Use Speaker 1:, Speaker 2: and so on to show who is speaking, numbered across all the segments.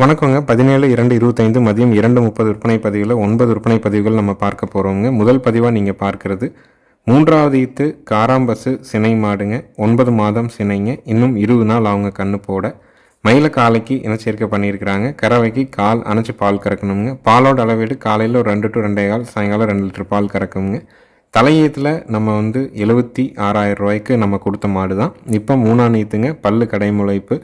Speaker 1: வணக்கங்க. பதினேழு இரண்டு இருபத்தைந்து மதியம் இரண்டு முப்பது விற்பனை பதிவில் ஒன்பது விற்பனை பதிவுகள் நம்ம பார்க்க போகிறோங்க முதல் பதிவாக நீங்கள் பார்க்கறது. மூன்றாவது ஈத்து காராம்பசு சினை மாடுங்க. ஒன்பது மாதம் சினைங்க. இன்னும் இருபது நாள் அவங்க கண்ணு போட. மயில காலைக்கு இனச்சேர்க்கை பண்ணியிருக்கிறாங்க. கறவைக்கு கால் அணைச்சி பால் கறக்கணுங்க. பாலோட அளவீடு காலையில் ஒரு ரெண்டு டு ரெண்டே கால் சாயங்காலம் ரெண்டு லிட்டர் பால் கறக்குங்க. தலையீத்தில் நம்ம வந்து எழுபத்தி ஆறாயிரம் ரூபாய்க்கு நம்ம கொடுத்த மாடு தான் இப்போ மூணாம் நீத்துங்க பல்லு கடைமுளைப்பு.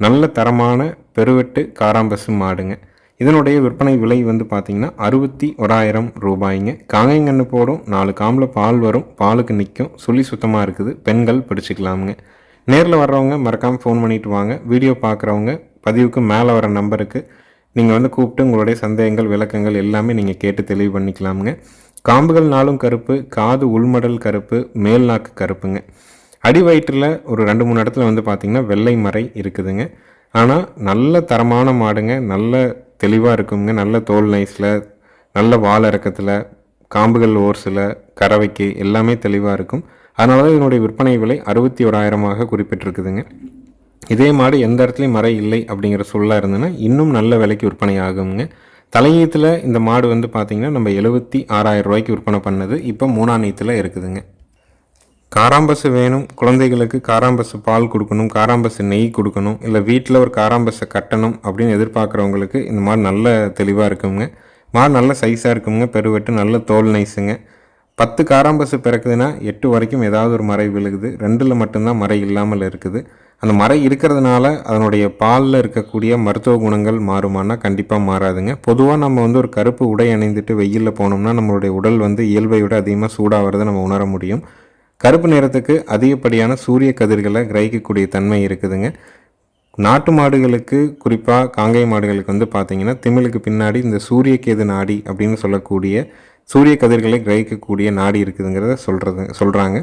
Speaker 1: நல்ல தரமான பெருவெட்டு காராம்பசு மாடுங்க. இதனுடைய விற்பனை விலை வந்து பார்த்திங்கன்னா அறுபத்தி ஓராயிரம் ரூபாய்ங்க. காங்கைங்கன்று போடும் நாலு காம்பில் பால் வரும் பாலுக்கு நிற்கும் சுழி சுத்தமாக இருக்குது பெண்கள் பிடிச்சிக்கலாமுங்க. நேரில் வர்றவங்க மறக்காமல் ஃபோன் பண்ணிட்டு வாங்க. வீடியோ பார்க்குறவங்க பதிவுக்கு மேலே வர நம்பருக்கு நீங்கள் வந்து கூப்பிட்டு உங்களுடைய சந்தேகங்கள் விளக்கங்கள் எல்லாமே நீங்கள் கேட்டு தெளிவு பண்ணிக்கலாமுங்க. காம்புகள் நாளும் கருப்பு காது உள்மடல் கருப்பு மேல் நாக்கு கருப்புங்க. அடிவயிற்றில் ஒரு ரெண்டு மூணு இடத்துல வந்து பார்த்திங்கன்னா வெள்ளை மறை இருக்குதுங்க. ஆனால் நல்ல தரமான மாடுங்க நல்ல தெளிவாக இருக்குங்க. நல்ல தோல் நைஸில் நல்ல வால் இறக்கத்தில் காம்புகள் ஓர்ஸில் கறவைக்கு எல்லாமே தெளிவாக இருக்கும். அதனால தான் இதனுடைய விற்பனை விலை அறுபத்தி ஓராயிரமாக குறிப்பிட்டிருக்குதுங்க. இதே மாடு எந்த இடத்துலையும் மறை இல்லை அப்படிங்கிற சொல்லாக இருந்ததுன்னா இன்னும் நல்ல விலைக்கு விற்பனை ஆகுங்க. தலையீத்தில் இந்த மாடு வந்து பார்த்திங்கன்னா நம்ம எழுபத்தி ஆறாயிரம் ரூபாய்க்கு விற்பனை பண்ணது. இப்போ மூணாம் நீத்தில் இருக்குதுங்க. காராம்பசு வேணும். குழந்தைகளுக்கு காராம்பசு பால் கொடுக்கணும் காராம்பசு நெய் கொடுக்கணும் இல்லை வீட்டில் ஒரு காராம்பசை கட்டணும் அப்படின்னு எதிர்பார்க்குறவங்களுக்கு இந்த மாதிரி நல்ல தெளிவாக இருக்குங்க. மாடு நல்ல சைஸாக இருக்குங்க பெருவெட்டு நல்ல தோல் நைஸுங்க பத்து காராம்பசு பிறக்குதுன்னா எட்டு வரைக்கும் ஏதாவது ஒரு மறை விழுகுது. ரெண்டில் மட்டும்தான் மறை இல்லாமல் இருக்குது. அந்த மறை இருக்கிறதுனால அதனுடைய பாலில் இருக்கக்கூடிய மருத்துவ குணங்கள் மாறுமானா கண்டிப்பாக மாறாதுங்க. பொதுவாக நம்ம வந்து ஒரு கருப்பு உடை அணிந்துட்டு வெயிலில் போனோம்னா நம்மளுடைய உடல் வந்து இயல்பை விட அதிகமாக சூடாகிறத நம்ம உணர முடியும். கருப்பு நிறத்துக்கு அதிகப்படியான சூரிய கதிர்களை கிரகிக்கக்கூடிய தன்மை இருக்குதுங்க. நாட்டு மாடுகளுக்கு குறிப்பாக காங்கை மாடுகளுக்கு வந்து பார்த்திங்கன்னா திமிழுக்கு பின்னாடி இந்த சூரிய கேது நாடி அப்படின்னு சொல்லக்கூடிய சூரிய கதிர்களை கிரகிக்கக்கூடிய நாடி இருக்குதுங்கிறத சொல்கிறது சொல்கிறாங்க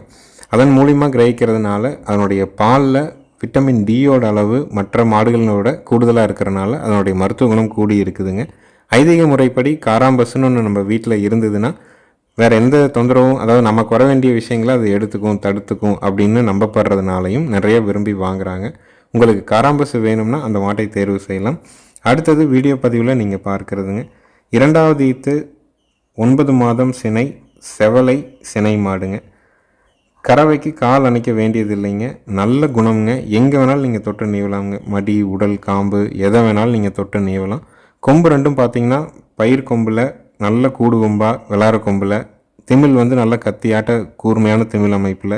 Speaker 1: அதன் மூலிமா கிரகிக்கிறதுனால அதனுடைய பாலில் விட்டமின் டியோட அளவு மற்ற மாடுகளோட கூடுதலாக இருக்கிறனால அதனுடைய மருத்துவ குணம் கூடி இருக்குதுங்க. ஐதீக முறைப்படி காராம்பசுன்னு ஒன்று நம்ம வீட்டில் இருந்ததுன்னா வேறு எந்த தொந்தரவும் அதாவது நமக்கு வர வேண்டிய விஷயங்களை அது எடுத்துக்கும் தடுத்துக்கும் அப்படின்னு நம்பப்படுறதுனாலையும் நிறைய விரும்பி வாங்குறாங்க. உங்களுக்கு காராம்பசு வேணும்னா அந்த மாட்டை தேர்வு செய்யலாம். அடுத்தது வீடியோ பதிவில் நீங்கள் பார்க்குறதுங்க. இரண்டாவது ஈத்து ஒன்பது மாதம் சினை செவலை சினை மாடுங்க. கறவைக்கு கால் அணைக்க வேண்டியது இல்லைங்க. நல்ல குணம்ங்க. எங்கே வேணாலும் நீங்கள் தொட்டு நீவலாங்க மடி உடல் காம்பு எதை வேணாலும் நீங்கள் தொட்டு நீவலாம். கொம்பு ரெண்டும் பார்த்தீங்கன்னா பயிர் கொம்பில் நல்ல கூடு கொம்பா விளாட கொம்பில். திமிழ் வந்து நல்ல கத்தியாட்ட கூர்மையான திமிழ் அமைப்பில்.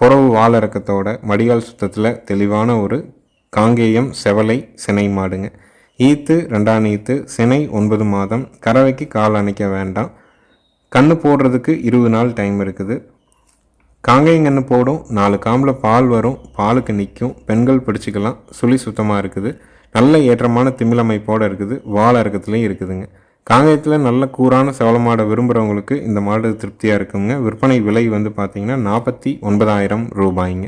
Speaker 1: புறவு வாழறக்கத்தோட மடிகால் சுத்தத்தில் தெளிவான ஒரு காங்கேயம் செவலை சினை மாடுங்க. ஈத்து ரெண்டாம் ஈத்து சினை ஒன்பது மாதம். கறவைக்கு கால் அணைக்க வேண்டாம். கண்ணு போடுறதுக்கு இருபது நாள் டைம் இருக்குது. காங்கேயங்கன்று போடும் நாலு காம்பில் பால் வரும் பாலுக்கு நிற்கும் பெண்கள் பிடிச்சிக்கலாம் சுழி சுத்தமாக இருக்குது. நல்ல ஏற்றமான திமிழமைப்போடு இருக்குது வாழ இறக்கத்துலேயும் இருக்குதுங்க. காங்கயத்தில் நல்ல கூரான செவல மாடை விரும்புகிறவங்களுக்கு இந்த மாடு திருப்தியாக இருக்குங்க. விற்பனை விலை வந்து பார்த்திங்கன்னா நாற்பத்தி ஒன்பதாயிரம் ரூபாய்ங்க.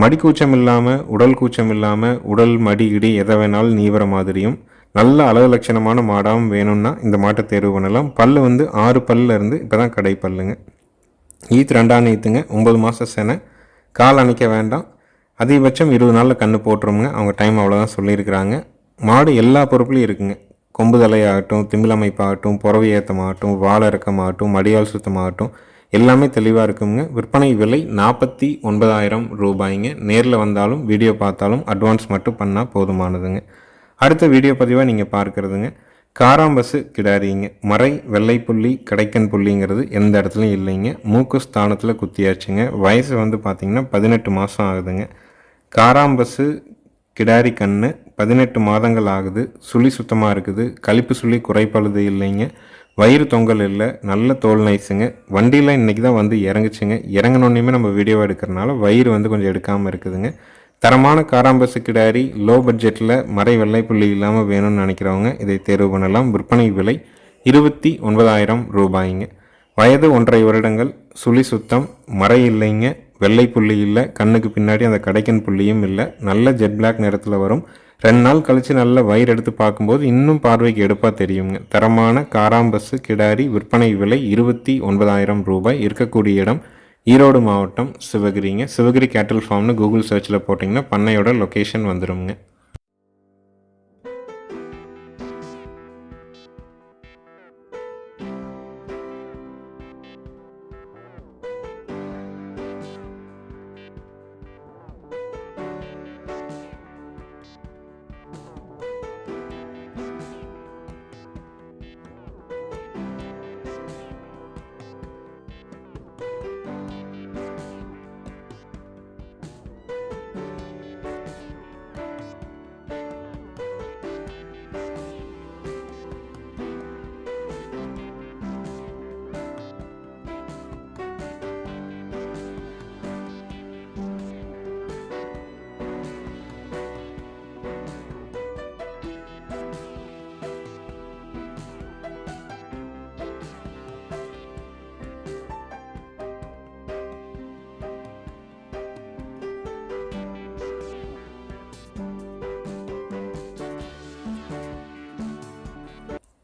Speaker 1: மடி கூச்சம் இல்லாமல் உடல் கூச்சம் இல்லாமல் உடல் மடி இடி எதை வேணாலும் நீவர மாதிரியும் நல்ல அழகு லட்சணமான மாடாகவும் வேணும்னா இந்த மாட்டை தேர்வு பண்ணலாம். பல்லு வந்து ஆறு பல்ல இருந்து இப்போ தான் கடை பல்லுங்க. ஈத் ரெண்டாம் ஈத்துங்க. ஒம்பது மாதம் செனை. கால் அணைக்க வேண்டாம். அதிகபட்சம் இருபது நாளில் கன்று போட்டுருமுங்க. அவங்க டைம் அவ்வளோதான் சொல்லியிருக்கிறாங்க. மாடு எல்லா பொறுப்புலையும் இருக்குங்க. கொம்பு தலையாகட்டும் திமிழமைப்பாகட்டும் புறவை ஏற்றமாகட்டும் வாழ இறக்கமாகட்டும் மடியால் சுத்தமாகட்டும் எல்லாமே தெளிவாக இருக்குங்க. விற்பனை விலை நாற்பத்தி ஒன்பதாயிரம் ரூபாய்ங்க. நேரில் வந்தாலும் வீடியோ பார்த்தாலும் அட்வான்ஸ் மட்டும் பண்ணால் போதுமானதுங்க. அடுத்த வீடியோ பதிவாக நீங்கள் பார்க்குறதுங்க. காராம்பசு கிடாரிங்க. மறை வெள்ளை புள்ளி கடைக்கன் புள்ளிங்கிறது எந்த இடத்துலையும் இல்லைங்க. மூக்கு ஸ்தானத்தில் குத்தியாச்சுங்க. வயசு வந்து பார்த்திங்கன்னா பதினெட்டு மாதம் ஆகுதுங்க. காராம்பசு கிடாரி கண்ணு பதினெட்டு மாதங்கள் ஆகுது. சுழி சுத்தமாக இருக்குது. கழிப்பு சுழி குறைப்பழுது இல்லைங்க. வயிறு தொங்கல் இல்லை. நல்ல தோல் நைஸுங்க. வண்டியில் இன்றைக்கி தான் வந்து இறங்குச்சுங்க. இறங்கினோடனே நம்ம வீடியோ எடுக்கிறனால வயிறு வந்து கொஞ்சம் எடுக்காமல் இருக்குதுங்க. தரமான காராம்பசு கிடாரி லோ பட்ஜெட்டில் மறை வெள்ளை புள்ளி இல்லாமல் வேணும்னு நினைக்கிறவங்க இதை தேர்வு பண்ணலாம். விற்பனை விலை இருபத்தி ஒன்பதாயிரம் ரூபாய்ங்க. வயது ஒன்றரை வருடங்கள். சுழி சுத்தம். மறை இல்லைங்க. வெள்ளை புள்ளி இல்லை கண்ணுக்கு பின்னாடி அந்த கடைக்கன் புள்ளியும் இல்லை. நல்ல ஜெட் பிளாக் நிறத்தில் வரும். ரெண்டு நாள் கழித்து நல்ல வயிறு எடுத்து பார்க்கும்போது இன்னும் பார்வைக்கு எடுப்பாக தெரியுங்க. தரமான காராம்பஸ்ஸு கிடாரி விற்பனை விலை இருபத்தி ஒன்பதாயிரம் ரூபாய். இருக்கக்கூடிய இடம் ஈரோடு மாவட்டம் சிவகிரிங்க. சிவகிரி கேட்டல் ஃபார்ம்னு கூகுள் சர்ச்சில் போட்டிங்கன்னா பண்ணையோட லொக்கேஷன் வந்துடுங்க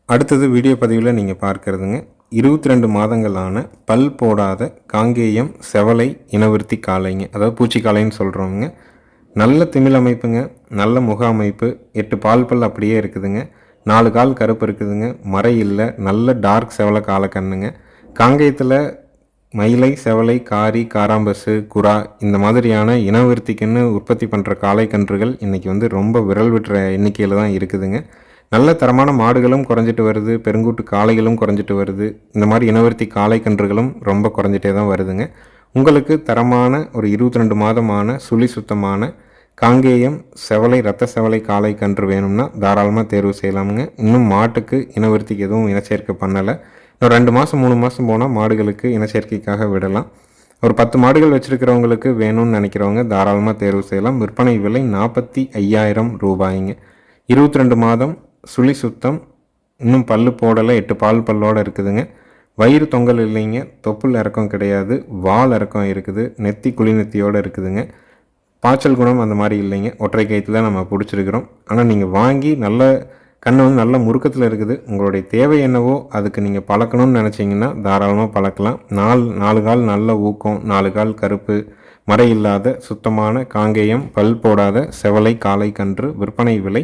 Speaker 1: அடுத்தது வீடியோ பதிவில் நீங்கள் பார்க்குறதுங்க. இருபத்தி ரெண்டு மாதங்களான பல் போடாத காங்கேயம் செவலை இனவிருத்தி காளைங்க. அதாவது பூச்சி காளைன்னு சொல்கிறோங்க நல்ல திமிழ் அமைப்புங்க. நல்ல முக அமைப்பு. எட்டு பால் பல் அப்படியே இருக்குதுங்க. நாலு கால் கருப்பு இருக்குதுங்க. மறை இல்லை. நல்ல டார்க் செவலை காலை கண்ணுங்க. காங்கேயத்தில் மயிலை செவலை காரி காராம்பசு குரா இந்த மாதிரியான இனவிருத்திக்குன்னு உற்பத்தி பண்ணுற காளை கன்றுகள் இன்றைக்கி வந்து ரொம்ப விரல் விட்டுற எண்ணிக்கையில் தான் இருக்குதுங்க. நல்ல தரமான மாடுகளும் குறைஞ்சிட்டு வருது பெருங்கூட்டு காளைகளும் குறைஞ்சிட்டு வருது. இந்த மாதிரி இனவர்த்தி காளை கன்றுகளும் ரொம்ப குறைஞ்சிட்டே தான் வருதுங்க. உங்களுக்கு தரமான ஒரு இருபத்தி ரெண்டு மாதமான சுழி சுத்தமான காங்கேயம் செவலை ரத்த செவலை காளை கன்று வேணும்னா தாராளமாக தேர்வு செய்யலாமுங்க. இன்னும் மாட்டுக்கு இனவர்த்திக்கு எதுவும் இனச்சேர்க்கை பண்ணலை. இன்னும் ரெண்டு மாதம் மூணு மாதம் போனால் மாடுகளுக்கு இனச்சேர்க்கைக்காக விடலாம். ஒரு பத்து மாடுகள் வச்சுருக்கிறவங்களுக்கு வேணும்னு நினைக்கிறவங்க தாராளமாக தேர்வு செய்யலாம். விற்பனை விலை நாற்பத்தி ஐயாயிரம் ரூபாய்ங்க. இருபத்தி ரெண்டு மாதம் சுழி சுத்தம் இன்னும் பல்லு போடலை எட்டு பால் பல்லோடு இருக்குதுங்க. வயிறு தொங்கல் இல்லைங்க தொப்புள் இறக்கம் கிடையாது வால் இறக்கம் இருக்குது நெத்தி குழி நெத்தியோடு இருக்குதுங்க. பாய்ச்சல் குணம் அந்த மாதிரி இல்லைங்க ஒற்றை கயிற்றுல நம்ம பிடிச்சிருக்கிறோம். ஆனால் நீங்கள் வாங்கி நல்ல கண் வந்து நல்ல முறுக்கத்தில் இருக்குது. உங்களுடைய தேவை என்னவோ அதுக்கு நீங்கள் பழக்கணும்னு நினச்சிங்கன்னா தாராளமாக பழக்கலாம். நாலு நாலு கால் நல்ல ஊக்கம் நாலு கால் கருப்பு மறை இல்லாத சுத்தமான காங்கேயம் பல் போடாத செவலை காலை கன்று விற்பனை விலை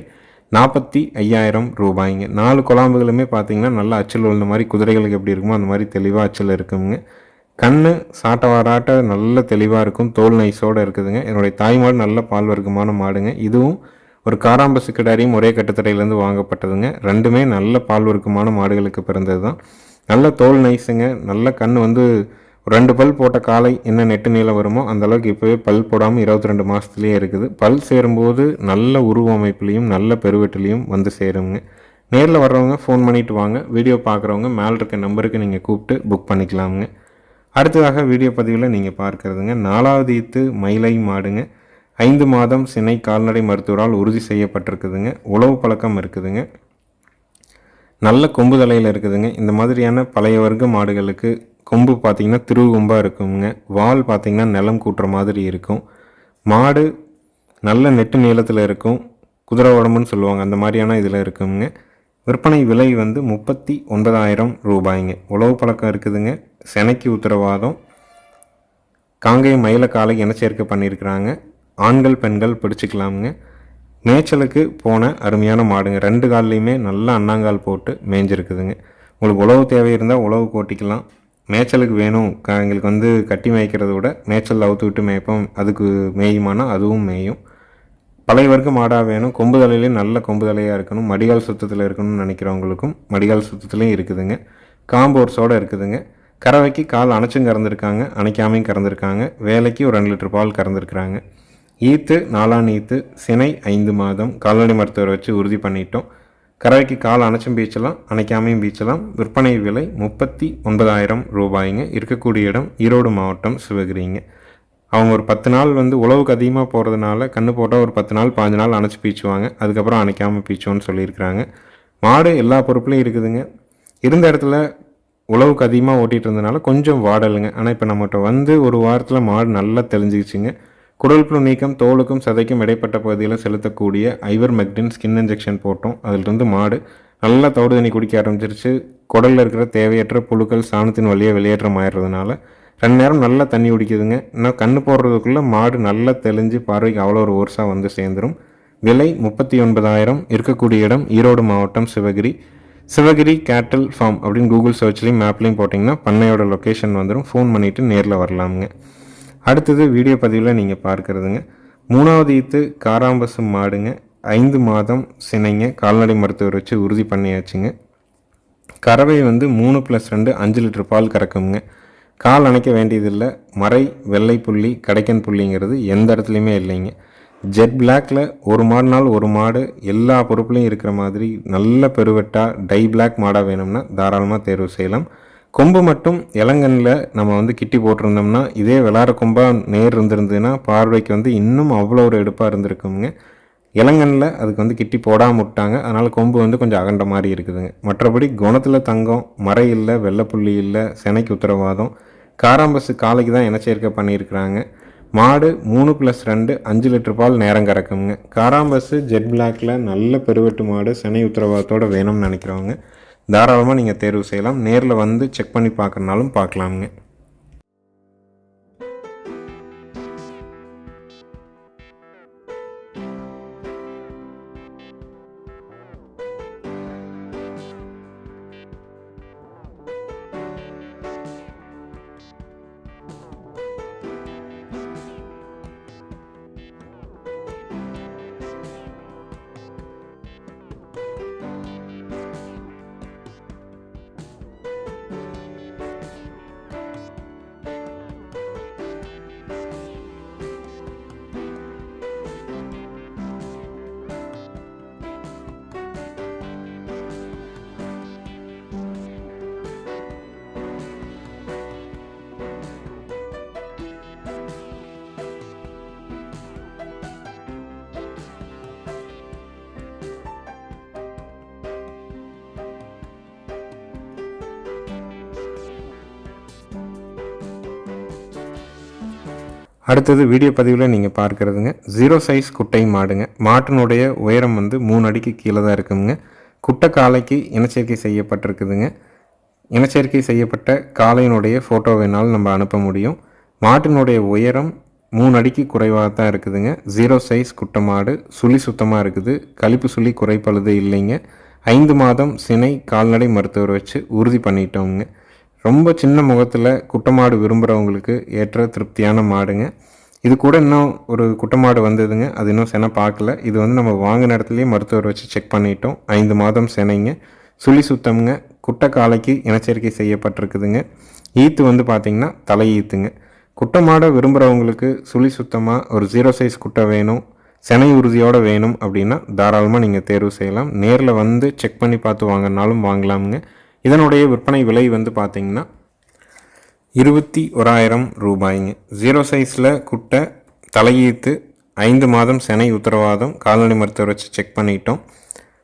Speaker 1: நாற்பத்தி ஐயாயிரம் ரூபாய்ங்க நாலு குழாம்புகளுமே பார்த்தீங்கன்னா நல்லா அச்சல் உள்ள மாதிரி குதிரைகளுக்கு எப்படி இருக்குமோ அந்த மாதிரி தெளிவாக அச்சல் இருக்குங்க. கண் சாட்ட வாராட்ட நல்ல தெளிவாக இருக்கும். தோல் நைஸோடு இருக்குதுங்க. என்னுடைய தாய் மாடு நல்ல பால் வர்க்கமான மாடுங்க. இதுவும் ஒரு காராம்பசு கிடாரியும் ஒரே கட்டுத்தடையிலேருந்து வாங்கப்பட்டதுங்க. ரெண்டுமே நல்ல பால் வர்க்கமான மாடுகளுக்கு பிறந்தது தான் நல்ல தோல் நைஸுங்க. நல்ல கண் வந்து ரெண்டு பல் போட்ட காலை என்ன நெட்டு நீளம் வருமோ அந்தளவுக்கு இப்போவே பல் போடாமல் இருபத்தி ரெண்டு மாதத்துலேயே இருக்குது. பல் சேரும்போது நல்ல உருவமைப்புலேயும் நல்ல பெருவெட்டுலேயும் வந்து சேருங்க. நேரில் வர்றவங்க ஃபோன் பண்ணிவிட்டு வாங்க. வீடியோ பார்க்குறவங்க மேலே இருக்க நம்பருக்கு நீங்கள் கூப்பிட்டு புக் பண்ணிக்கலாமுங்க. அடுத்ததாக வீடியோ பதிவில் நீங்கள் பார்க்குறதுங்க. நாலாவது ஈத்து மயிலை மாடுங்க. ஐந்து மாதம் சினை கால்நடை மருத்துவரால் உறுதி செய்யப்பட்டிருக்குதுங்க. உழவு பழக்கம் இருக்குதுங்க. நல்ல கொம்பு தலையில் இருக்குதுங்க. இந்த மாதிரியான பழைய வர்க்க மாடுகளுக்கு கொம்பு பார்த்திங்கன்னா திருவுகொம்பாக இருக்குங்க. வால் பார்த்திங்கன்னா நிலம் கூட்டுற மாதிரி இருக்கும். மாடு நல்ல நெட்டு நீளத்தில் இருக்கும். குதிரை உடம்புன்னு சொல்லுவாங்க. அந்த மாதிரியான இதில் இருக்குங்க. விற்பனை விலை வந்து முப்பத்தி ஒன்பதாயிரம் ரூபாய்ங்க. உழவு பழக்கம் இருக்குதுங்க. செனைக்கு உத்தரவாதம். காங்கை மயில காலை இனச்சேர்க்கை பண்ணியிருக்கிறாங்க. ஆண்கள் பெண்கள் பிடிச்சிக்கலாமுங்க. மேய்ச்சலுக்கு போன அருமையான மாடுங்க. ரெண்டு கால்லையுமே நல்லா அண்ணாங்கால் போட்டு மேய்ஞ்சிருக்குதுங்க. உங்களுக்கு உழவு தேவை இருந்தால் உழவு போட்டிக்கலாம். மேய்ச்சலுக்கு வேணும். க எங்களுக்கு வந்து கட்டி மேய்க்கிறத விட மேய்ச்சல் அவுத்து விட்டு மேய்ப்போம். அதுக்கு மேயுமானா அதுவும் மேயும். பழைய வர்க்க மாடாக வேணும். கொம்பு தலையிலையும் நல்ல கொம்பு தலையாக இருக்கணும். மடிகால் சுத்தத்தில் இருக்கணும்னு நினைக்கிறவங்களுக்கும் மடிகால் சுத்தத்துலேயும் இருக்குதுங்க. காம்போர்ஸோடு இருக்குதுங்க. கறவைக்கு கால் அணைச்சும் கறந்துருக்காங்க. அணைக்காமையும் கறந்துருக்காங்க. வேலைக்கு ஒரு ரெண்டு லிட்டர் பால் கறந்துருக்குறாங்க. ஈத்து நாலாம் ஈத்து சினை ஐந்து மாதம் கால்நடை மருத்துவரை வச்சு உறுதி பண்ணிட்டோம். கரைக்கு கால் அணைச்சும் பீச்சலாம் அணைக்காமையும் பீச்சலாம். விற்பனை விலை முப்பத்தி ஒன்பதாயிரம் ரூபாய்ங்க. இருக்கக்கூடிய இடம் ஈரோடு மாவட்டம் சிவகிரிங்க. அவங்க ஒரு பத்து நாள் வந்து உழவுக்கு அதிகமாக போகிறதுனால கண்ணு போட்டால் ஒரு பத்து நாள் பாஞ்சு நாள் அணைச்சி பீச்சுவாங்க. அதுக்கப்புறம் அணைக்காமல் பீச்சோன்னு சொல்லியிருக்கிறாங்க. மாடு எல்லா பொறுப்புலையும் இருக்குதுங்க. இருந்த இடத்துல உழவுக்கு அதிகமாக ஓட்டிகிட்டு இருந்தனால கொஞ்சம் வாடலுங்க. ஆனால் இப்போ நம்மகிட்ட வந்து ஒரு வாரத்தில் மாடு நல்லா தெளிஞ்சிக்கிச்சுங்க குடல்புழு நீக்கம் தோலுக்கும் சதைக்கும் இடைப்பட்ட பகுதியில் செலுத்தக்கூடிய ஐவர் மெக்டின் ஸ்கின் இன்ஜெக்ஷன் போட்டோம். அதிலிருந்து மாடு நல்லா தவிடு தண்ணி குடிக்க ஆரம்பிச்சிருச்சு. குடலில் இருக்கிற தேவையற்ற புழுக்கள் சாணத்தின் வழியாக வெளியேற்றம் ஆயிடுறதுனால ரெண்டு நேரம் நல்லா தண்ணி குடிக்குதுங்க. இன்னும் கண்ணு போடுறதுக்குள்ளே மாடு நல்லா தெளிஞ்சு பார்வைக்கு அவ்வளோ ஒரு ஓர்ஸாக வந்து சேர்ந்துடும் விலை முப்பத்தி ஒன்பதாயிரம். இருக்கக்கூடிய இடம் ஈரோடு மாவட்டம் சிவகிரி. சிவகிரி கேட்டல் ஃபார்ம் அப்படின்னு கூகுள் சர்ச்லேயும் மேப்லேயும் போட்டிங்கன்னா பண்ணையோட லொக்கேஷன் வந்துடும் ஃபோன் பண்ணிவிட்டு நேரில் வரலாமுங்க. அடுத்தது வீடியோ பதிவில் நீங்கள் பார்க்குறதுங்க. மூணாவது ஈத்து காராம்பசு மாடுங்க. ஐந்து மாதம் சினைங்க. கால்நடை மருத்துவர் வச்சு உறுதி பண்ணியாச்சுங்க. கறவை வந்து மூணு ப்ளஸ் ரெண்டு அஞ்சு லிட்டர் பால் கறக்குங்க. கால் அணைக்க வேண்டியதில்லை. மறை வெள்ளை புள்ளி கடைக்கன் புள்ளிங்கிறது எந்த இடத்துலையுமே இல்லைங்க. ஜெட் பிளாக்ல ஒரு மாடுனால் ஒரு மாடு எல்லா பொறுப்புலையும் இருக்கிற மாதிரி நல்ல பெருவெட்டாக டை பிளாக் மாடாக வேணும்னா தாராளமாக தேர்வு செய்யலாம். கொம்பு மட்டும் இளங்கனில் நம்ம வந்து கிட்டி போட்டிருந்தோம்னா இதே விளாட கொம்பாக நேர் இருந்திருந்ததுன்னா பார்வைக்கு வந்து இன்னும் அவ்வளோ ஒரு எடுப்பாக இருந்திருக்குங்க. இளங்கனில் அதுக்கு வந்து கிட்டி போடாமல் விட்டாங்க. அதனால் கொம்பு வந்து கொஞ்சம் அகண்ட மாதிரி இருக்குதுங்க. மற்றபடி குணத்தில் தங்கம் மறை இல்லை வெள்ளைப்புள்ளி இல்லை செனைக்கு உத்தரவாதம் காராம்பசு காலைக்கு தான் இனச்சேர்க்கை பண்ணியிருக்கிறாங்க. மாடு மூணு ப்ளஸ் ரெண்டு அஞ்சு லிட்டர் பால் நேரம் கறக்குங்க. காராம்பஸ்ஸு ஜெட் பிளாக்கில் நல்ல பெருவெட்டு மாடு செனை உத்தரவாதத்தோடு வேணும்னு நினைக்கிறவங்க தாராளமாக நீங்கள் தேர்வு செய்யலாம். நேரில் வந்து செக் பண்ணி பார்க்குறனாலும் பார்க்கலாமுங்க. அடுத்தது வீடியோ பதிவில் நீங்கள் பார்க்குறதுங்க. ஜீரோ சைஸ் குட்டை மாடுங்க. மாட்டினுடைய உயரம் வந்து மூணு அடிக்கு கீழே தான் இருக்குங்க. குட்டை காளைக்கு இனச்சேர்க்கை செய்யப்பட்டிருக்குதுங்க. இனச்சேர்க்கை செய்யப்பட்ட காளையினுடைய ஃபோட்டோ வேணாலும் நம்ம அனுப்ப முடியும். மாட்டினுடைய உயரம் மூணு அடிக்கு குறைவாக தான் இருக்குதுங்க. ஜீரோ சைஸ் குட்டை மாடு. சுழி சுத்தமாக இருக்குது. கழிப்பு சுழி குறைப்பழுது இல்லைங்க. ஐந்து மாதம் சினை கால்நடை மருத்துவர் வச்சு உறுதி பண்ணிட்டோங்க ரொம்ப சின்ன முகத்தில் குட்டமாடு விரும்புகிறவங்களுக்கு ஏற்ற திருப்தியான மாடுங்க. இது கூட இன்னும் ஒரு குட்டமாடு வந்ததுங்க. அது இன்னும் செனை பார்க்கல இது வந்து நம்ம வாங்கின இடத்துலையே மருத்துவர் வச்சு செக் பண்ணிட்டோம். ஐந்து மாதம் செனைங்க. சுழி சுத்தம்ங்க. குட்டை காலைக்கு இனச்சேர்க்கை செய்யப்பட்டிருக்குதுங்க. ஈத்து வந்து பார்த்திங்கன்னா தலை ஈத்துங்க. குட்டை மாடை விரும்புகிறவங்களுக்கு சுழி சுத்தமாக ஒரு ஜீரோ சைஸ் குட்டை வேணும் செனை உறுதியோடு வேணும் அப்படின்னா தாராளமாக நீங்கள் தேர்வு செய்யலாம். நேரில் வந்து செக் பண்ணி பார்த்து வாங்கினாலும் வாங்கலாமுங்க. இதனுடைய விற்பனை விலை வந்து பார்த்திங்கன்னா இருபத்தி ஓராயிரம் ரூபாய்ங்க. ஜீரோ சைஸில் குட்டை தலையீத்து ஐந்து மாதம் செனை உத்தரவாதம் கால்நடை மருத்துவர் வச்சு செக் பண்ணிட்டோம்.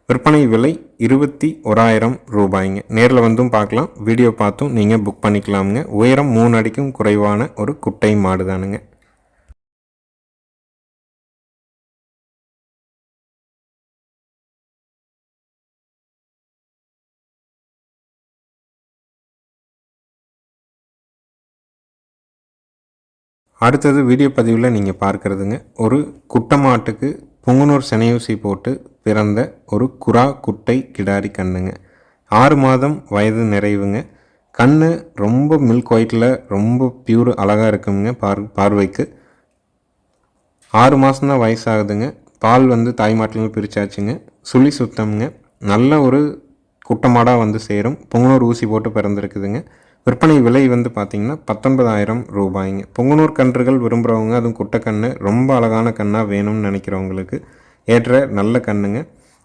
Speaker 1: விற்பனை விலை இருபத்தி ஓராயிரம் ரூபாய்ங்க. நேரில் வந்தும் பார்க்கலாம் வீடியோ பார்த்தும் நீங்கள் புக் பண்ணிக்கலாமுங்க. உயரம் மூணு அடிக்கும் குறைவான ஒரு குட்டை மாடு தானுங்க அடுத்தது வீடியோ பதிவில் நீங்கள் பார்க்குறதுங்க. ஒரு குட்டை மாட்டுக்கு புங்குனூர் செனையூசி போட்டு பிறந்த ஒரு குரா குட்டை கிடாரி கண்ணுங்க. ஆறு மாதம் வயது நிறைவுங்க. கண் ரொம்ப மில்க் ஒயிட்டில் ரொம்ப பியூர் அழகாக இருக்குங்க பார் பார்வைக்கு. ஆறு மாதம்தான் வயசாகுதுங்க. பால் வந்து தாய்மாட்டிலும் பிரித்தாச்சுங்க சுழி சுத்தம்ங்க. நல்ல ஒரு குட்டமாடாக வந்து சேரும். புங்குனூர் ஊசி போட்டு பிறந்திருக்குதுங்க. விற்பனை விலை வந்து பார்த்திங்கன்னா பத்தொன்பதாயிரம் ரூபாய்ங்க. பொங்கனூர் கன்றுகள் விரும்புகிறவங்க அதுவும் குட்டைக்கன்று ரொம்ப அழகான கண்ணாக வேணும்னு நினைக்கிறவங்களுக்கு ஏற்ற நல்ல கண்ணுங்க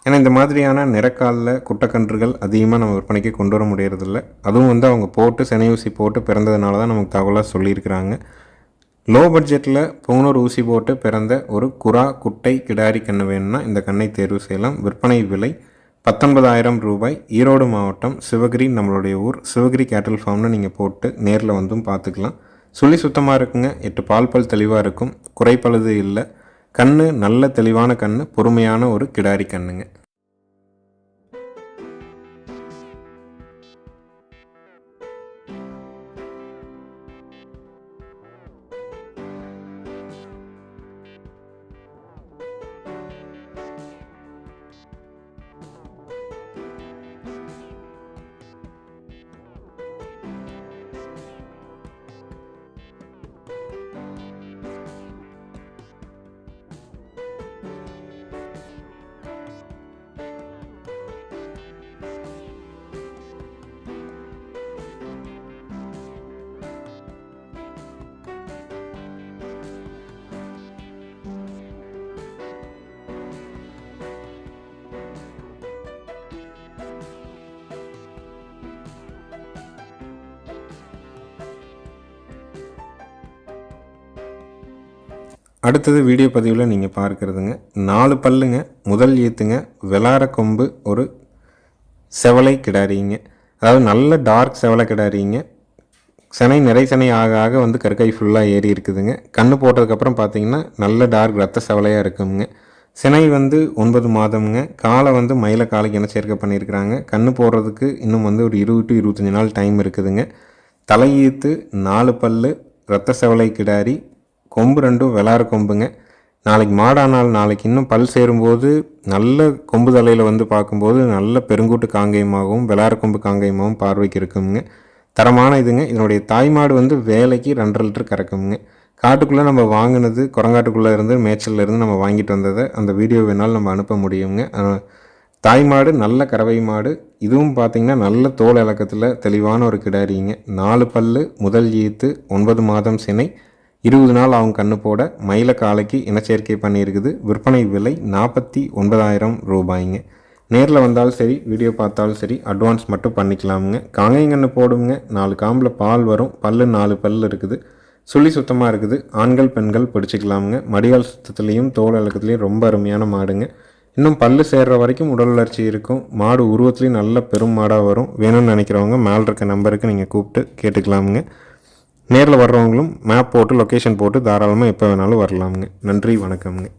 Speaker 1: ஏன்னா இந்த மாதிரியான நிறக்காலில் குட்டைக்கன்றுகள் அதிகமாக நம்ம விற்பனைக்கு கொண்டு வர முடியறதில்ல. அதுவும் வந்து அவங்க போட்டு செனை ஊசி போட்டு பிறந்ததுனால தான் நமக்கு தகவலாக சொல்லியிருக்கிறாங்க. லோ பட்ஜெட்டில் பொங்கனூர் ஊசி போட்டு பிறந்த ஒரு குரா குட்டை கிடாரி கன்று வேணும்னா இந்த கண்ணை தேர்வு செய்யலாம். விற்பனை விலை பத்தொன்பதாயிரம் ரூபாய் ஈரோடு மாவட்டம் சிவகிரி நம்மளுடைய ஊர் சிவகிரி கேட்டல் ஃபார்ம்னு நீங்கள் போட்டு நேரில் வந்தும் பார்த்துக்கலாம் சுழி சுத்தமாக இருக்குங்க. எட்டு பால் பல் தெளிவாக இருக்கும். குறைப்பழுது இல்லை. கண் நல்ல தெளிவான கண் பொறுமையான ஒரு கிடாரி கண்ணுங்க. அடுத்தது வீடியோ பதிவில் நீங்கள் பார்க்குறதுங்க. நாலு பல்லுங்க முதல் ஈத்துங்க விளார கொம்பு ஒரு செவலை கிடாரிங்க. அதாவது நல்ல டார்க் செவலை கிடாரிங்க. சனை நிறை சனை ஆக ஆக வந்து கற்கை ஃபுல்லாக ஏறி இருக்குதுங்க. கண்ணு போட்டதுக்கப்புறம் பார்த்தீங்கன்னா நல்ல டார்க் ரத்த செவலையாக இருக்குங்க. சினை வந்து ஒன்பது மாதம்ங்க. காலை வந்து மயில காலைக்கு என்ன சேர்க்கை பண்ணியிருக்கிறாங்க கண்ணு போடுறதுக்கு இன்னும் வந்து ஒரு இருபது டு இருபத்தஞ்சி நாள் டைம் இருக்குதுங்க. தலையீத்து நாலு பல்லு ரத்த செவலை கிடாரி கொம்பு ரெண்டும் வெளாறு கொம்புங்க. நாளைக்கு மாடானால் நாளைக்கு இன்னும் பல் சேரும்போது நல்ல கொம்பு தலையில் வந்து பார்க்கும்போது நல்ல பெருங்கூட்டு காங்கேயமாகவும் வெளாறு கொம்பு காங்கேயமாகவும் பார்வைக்கு இருக்குங்க தரமான இதுங்க. இதனுடைய தாய்மாடு வந்து வேலைக்கு ரெண்டரை லிட்டர் கறக்குங்க காட்டுக்குள்ளே நம்ம வாங்கினது குரங்காட்டுக்குள்ளே இருந்து மேய்ச்சல்ல இருந்து நம்ம வாங்கிட்டு வந்ததை அந்த வீடியோ வேணாலும் நம்ம அனுப்ப முடியுங்க. தாய் மாடு நல்ல கறவை மாடு. இதுவும் பார்த்திங்கன்னா நல்ல தோல் இலக்கத்தில் தெளிவான ஒரு கிடாரிங்க. நாலு பல்லு முதல் ஈத்து ஒன்பது மாதம் சினை. இருபது நாள் அவங்க கண்ணு போட. மயில காலைக்கு இனச்சேர்க்கை பண்ணியிருக்குது. விற்பனை விலை நாற்பத்தி ஒன்பதாயிரம் ரூபாய்ங்க. நேரில் வந்தாலும் சரி வீடியோ பார்த்தாலும் சரி அட்வான்ஸ் மட்டும் பண்ணிக்கலாமுங்க. காங்கைங்கன்னு போடுங்க நாலு காம்பில் பால் வரும். பல்லு நாலு பல் இருக்குது. சுழி சுத்தமாக இருக்குது. ஆண்கள் பெண்கள் பிடிச்சிக்கலாமுங்க. மடியால் சுத்தத்துலேயும் தோல் இலக்கத்துலேயும் ரொம்ப அருமையான மாடுங்க. இன்னும் பல்லு சேர்ற வரைக்கும் உடல் வளர்ச்சி இருக்கும். மாடு உருவத்துலேயும் நல்ல பெரும் மாடாக வரும். வேணும்னு நினைக்கிறவங்க மேல் இருக்க நம்பருக்கு நீங்கள் கூப்பிட்டு கேட்டுக்கலாமுங்க. நேரில் வர்றவங்களும் மேப் போட்டு லொக்கேஷன் போட்டு தாராளமாக எப்போ வேணாலும் வரலாமுங்க. நன்றி வணக்கம்ங்க.